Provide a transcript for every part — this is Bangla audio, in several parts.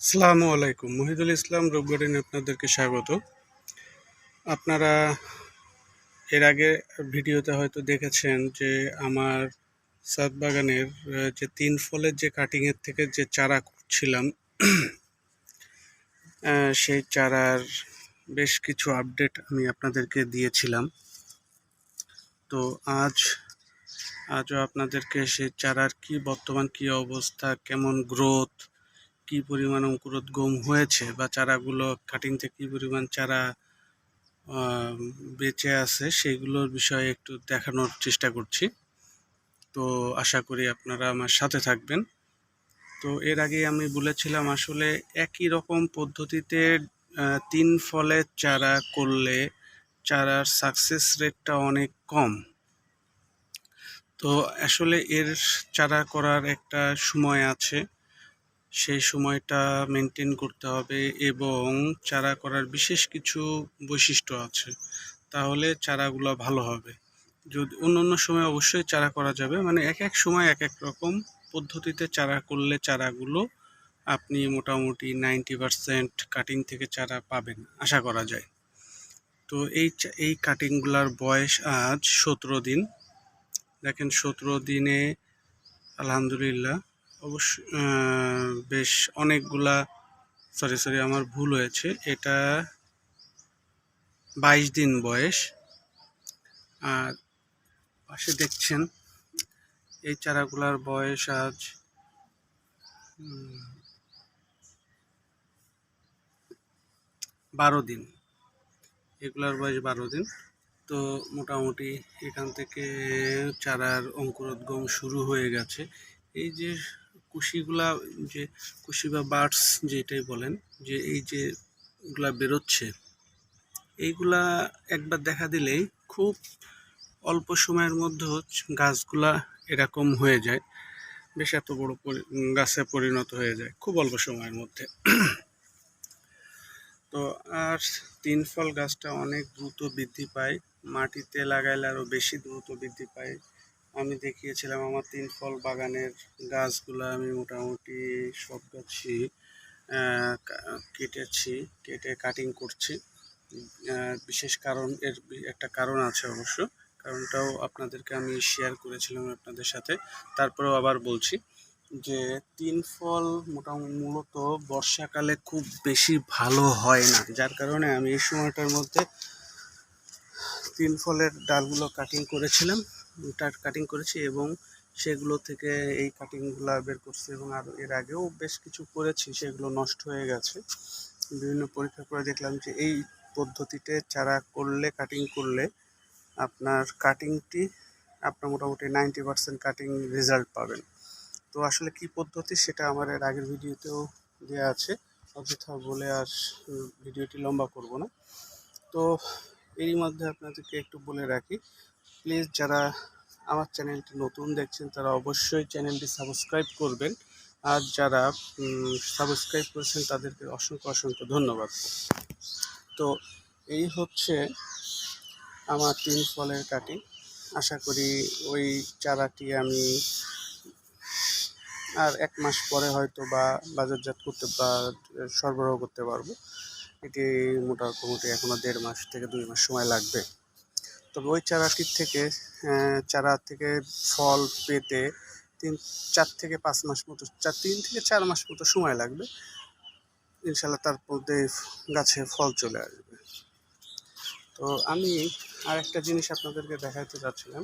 আসসালামু আলাইকুম। মহিদুল ইসলাম রোবগার্ডেনে আপনাদেরকে স্বাগত। আপনারা এর আগে ভিডিওতে হয়তো দেখেছেন যে আমার সাত বাগানের যে তিন ফলের যে কাটিংয়ের থেকে যে চারা করছিলাম সেই চারার বেশ কিছু আপডেট আমি আপনাদেরকে দিয়েছিলাম। তো আজ, আজও আপনাদেরকে সেই চারার কি বর্তমান কি অবস্থা, কেমন গ্রোথ কি পরিমাণ অঙ্কুরোদ্গম হয়েছে বা চারাগুলো কাটিং থেকে কি পরিমাণ চারা বেঁচে আছে সেগুলোর বিষয়ে একটু দেখানোর চেষ্টা করছি। তো আশা করি আপনারা আমার সাথে থাকবেন। তো এর আগে আমি বলেছিলাম আসলে একই রকম পদ্ধতিতে তিন ফলের চারা করলে চারার সাকসেস রেটটা অনেক কম। তো আসলে এর চারা করার একটা সময় আছে। সেই সময়টা মেনটেন করতে হবে এবং চারা করার বিশেষ কিছু বৈশিষ্ট্য আছে। তাহলে চারাগুলো ভালো হবে। যদি অন্য অন্য সময় অবশ্যই চারা করা যাবে। মানে এক এক সময় এক এক রকম পদ্ধতিতে চারা করলে চারাগুলো আপনি মোটামুটি নাইনটি পারসেন্ট কাটিং থেকে চারা পাবেন, আশা করা যায়। তো এই এই কাটিংগুলার বয়স আজ সতেরো দিন। দেখেন সতেরো দিনে আলহামদুলিল্লাহ অবশ্য বেশ অনেকগুলা সরি সরি আমার ভুল হয়েছে। এটা বাইশ দিন বয়স। আর পাশে দেখছেন, এই চারাগুলার বয়স আজ বারো দিন। এগুলার বয়স বারো দিন। তো মোটামুটি এখান থেকে চারার অঙ্কুরোদ্গম শুরু হয়ে গেছে। এই যে কুশিগুলা যে কুশি বা বার্ডস যেটাই বলেন, যে এই যে গুলা বেরোচ্ছে, এইগুলা একবার দেখা দিলেই খুব অল্প সময়ের মধ্যে গাছগুলা এরকম হয়ে যায়, বেশ এত বড় গাছে পরিণত হয়ে যায়, খুব অল্প সময়ের মধ্যে। তো আর তিন ফল গাছটা অনেক দ্রুত বৃদ্ধি পায়, মাটিতে লাগাইলে আরও বেশি দ্রুত বৃদ্ধি পায়। আমি দেখিয়েছিলাম আমার তিন ফল বাগানের গাছগুলো, আমি মোটামুটি সব গাছই কেটেছি, কেটে কাটিং করছি। বিশেষ কারণ এর একটা কারণ আছে অবশ্য। কারণটাও আপনাদেরকে আমি শেয়ার করেছিলাম আপনাদের সাথে। তারপরেও আবার বলছি যে, তিন ফল মোটামুটি মূলত বর্ষাকালে খুব বেশি ভালো হয় না। যার কারণে আমি এই সময়টার মধ্যে তিন ফলের ডালগুলো কাটিং করেছিলাম। কাটিং করেছি এবং সেগুলো থেকে এই কাটিংগুলো বের করছি এবং আর এর আগেও বেশ কিছু করেছি, সেগুলো নষ্ট হয়ে গেছে। বিভিন্ন পরীক্ষা করে দেখলাম যে এই পদ্ধতিতে চারা করলে কাটিং করলে আপনার কাটিংটি আপনার মোটামুটি নাইনটি পার্সেন্ট কাটিং রেজাল্ট পাবেন। তো আসলে কি পদ্ধতি সেটা আমার এর আগের ভিডিওতেও দেওয়া আছে। অযথা বলে আর ভিডিওটি লম্বা করব না। তো এরই মধ্যে আপনাদেরকে একটু বলে রাখি প্লিজ যারা আমার চ্যানেলটি নতুন দেখছেন, তারা অবশ্যই চ্যানেলটি সাবস্ক্রাইব করবেন। আর যারা সাবস্ক্রাইব করেছেন, তাদেরকে অসংখ্য অসংখ্য ধন্যবাদ। তো এই হচ্ছে আমার তিন ফলের কাটি। আশা করি ওই চারাটি আমি আর এক মাস পরে হয়তো বা বাজারজাত করতে বা সরবরাহ করতে পারব। এটি মোটামুটি এখনও দেড় মাস থেকে দুই মাস সময় লাগবে। তবে ওই চারাটির থেকে চারা থেকে ফল পেতে তিন, চার থেকে পাঁচ মাস মতো, চার, তিন থেকে চার মাস মতো সময় লাগবে। ইনশাল্লাহ তার মধ্যে গাছে ফল চলে আসবে। তো আমি আর একটা জিনিস আপনাদেরকে দেখাতে চাচ্ছিলাম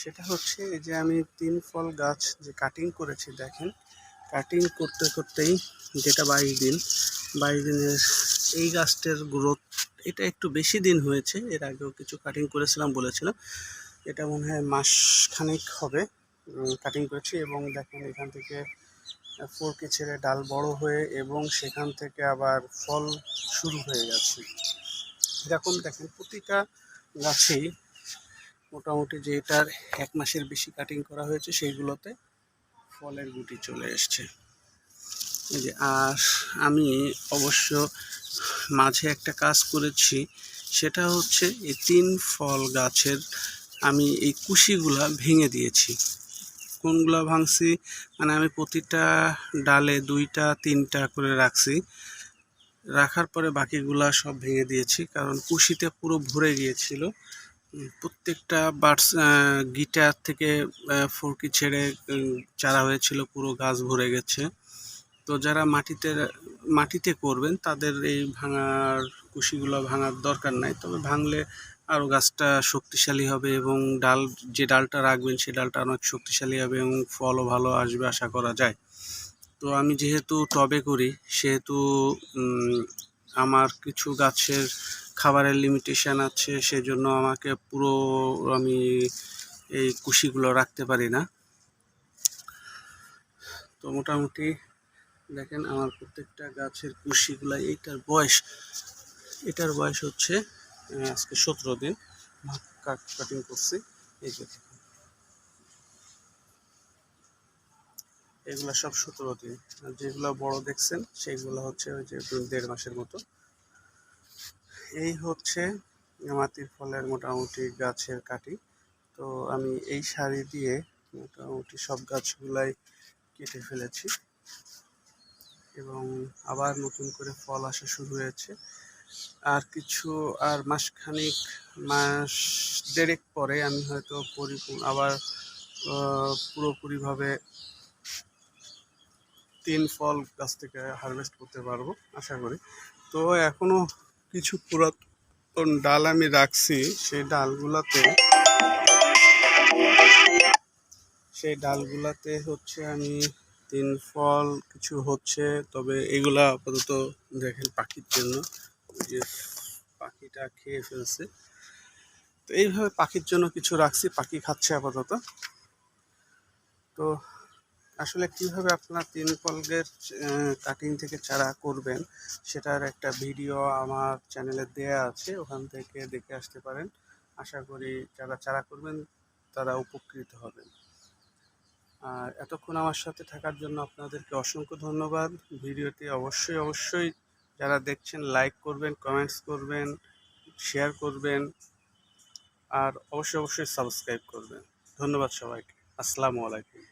সেটা হচ্ছে এই যে আমি তিন ফল গাছ যে কাটিং করেছি, দেখেন কাটিং করতে করতেই যেটা বাইশ দিন, বাইশ দিনের এই গাছটার গ্রোথ এটা একটু বেশি দিন হয়েছে, এর আগেও কিছু কাটিং করেছিলাম বলেছিলাম, এটা মনে হয় মাসখানেক হবে কাটিং করেছি এবং দেখেন এখান থেকে ফোরকে ছেড়ে ডাল বড় হয়ে এবং সেখান থেকে আবার ফল শুরু হয়ে গেছে। এরকম দেখেন প্রতিটা গাছেই মোটামুটি যে এটার এক মাসের বেশি কাটিং করা হয়েছে, সেইগুলোতে ফলের গুটি চলে এসছে। এই যে, আর আমি অবশ্য মাঝে একটা কাজ করেছি, সেটা হচ্ছে এই তিন ফল গাছের আমি এই কুশিগুলা ভেঙে দিয়েছি। কোনগুলো ভাঙছি? মানে আমি প্রতিটা ডালে দুইটা, তিনটা করে রাখছি। রাখার পরে বাকিগুলা সব ভেঙে দিয়েছি, কারণ কুশিতে পুরো ভরে গিয়েছিল। প্রত্যেকটা বার্ডস গিটার থেকে ফরকি ছেড়ে চারা হয়েছিল, পুরো গাছ ভরে গেছে। তো যারা মাটিতে মাটিতে করবেন, তাদের এই ভাঙার কুশিগুলো ভাঙার দরকার নাই। তবে ভাঙলে আরও গাছটা শক্তিশালী হবে এবং ডাল, যে ডালটা রাখবেন সেই ডালটা অনেক শক্তিশালী হবে এবং ফলও ভালো আসবে, আশা করা যায়। তো আমি যেহেতু টবে করি, সেহেতু আমার কিছু গাছের খাবারের লিমিটেশান আছে, সেজন্য আমাকে পুরো আমি এই কুশিগুলো রাখতে পারি না। তো মোটামুটি দেখেন আমার প্রত্যেকটা গাছের কুশিগুলা এইটার বয়স, এটার বয়স হচ্ছে আজকে সতেরো দিন কাট কাটিং করছি, এই যে এগুলা সব সতেরো দিন। আর যেগুলো বড় দেখছেন সেইগুলো হচ্ছে ওই যে দেড় মাসের মতো। এই হচ্ছে মাটির ফলের মোটামুটি গাছের কাটি তো আমি এই শাড়ি দিয়ে মোটামুটি সব গাছগুলাই কেটে ফেলেছি। এবং আবার নতুন করে ফল আসা শুরু হয়েছে। আর কিছু, আর মাসখানেক, মাস দেড়েক পরে আমি হয়তো পরিপূর্ণ, আবার পুরোপুরিভাবে তিন ফল গাছ থেকে হারভেস্ট করতে পারব, আশা করি। তো এখনও কিছু পুরাতন ডাল আমি রাখছি, সেই ডালগুলাতে সেই ডালগুলাতে হচ্ছে আমি তিন ফল কিছু হচ্ছে, তবে এগুলা আপাতত দেখেন পাখির জন্য। যে পাখিটা খেয়ে ফেলছে। তো এইভাবে পাখির জন্য কিছু রাখছি, পাখি খাচ্ছে আপাতত। তো আসলে কীভাবে আপনার তিন ফলের কাটিং থেকে চারা করবেন, সেটার একটা ভিডিও আমার চ্যানেলে দেয়া আছে, ওখান থেকে দেখে আসতে পারেন। আশা করি যারা চারা করবেন, তারা উপকৃত হবেন। আর এতক্ষণ আমার সাথে থাকার জন্য আপনাদেরকে অসংখ্য ধন্যবাদ। ভিডিওটি অবশ্যই অবশ্যই যারা দেখছেন লাইক করবেন কমেন্টস করবেন শেয়ার করবেন, আর অবশ্যই অবশ্যই সাবস্ক্রাইব করবেন। ধন্যবাদ সবাইকে। আসসালামু আলাইকুম।